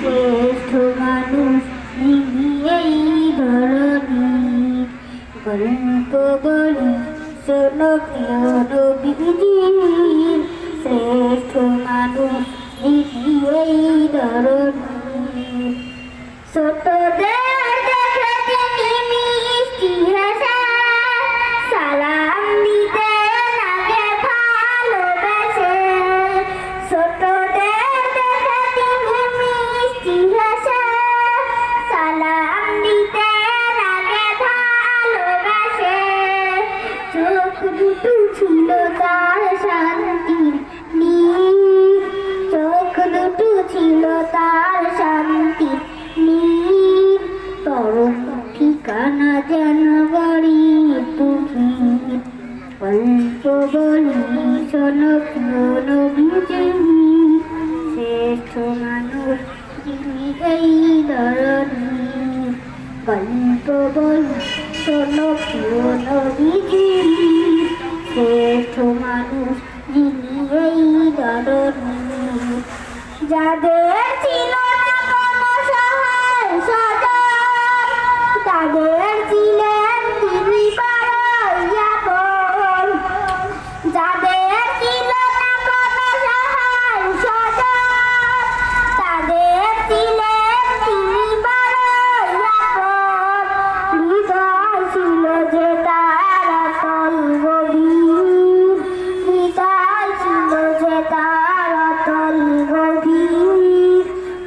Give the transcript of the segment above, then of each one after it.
শ্রেষ্ঠ মানুষ এই ধরনী গল্প দুটো ছিল তার শান্তির নীল পরম ঠিকানা যেন গরিব দুঃখী অল্প বলি শোনক নবীজি শ্রেষ্ঠ মানুষ যিনি এই ধরনী গল্প বলি শোনক নবীজি। যাদের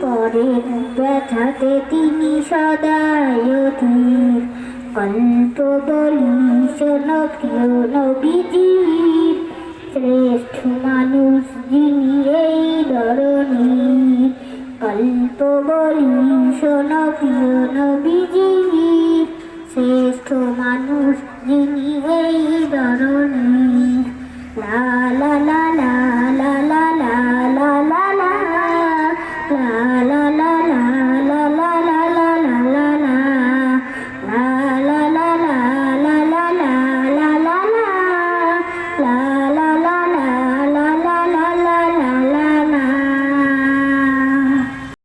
পরের ব্যথাতে তিনি সদায় অধীর। বলি শোনো প্রিয় শ্রেষ্ঠ মানুষ যিনি এই ধরনীর গল্প বলি শোনো প্রিয় শ্রেষ্ঠ মানুষ যিনি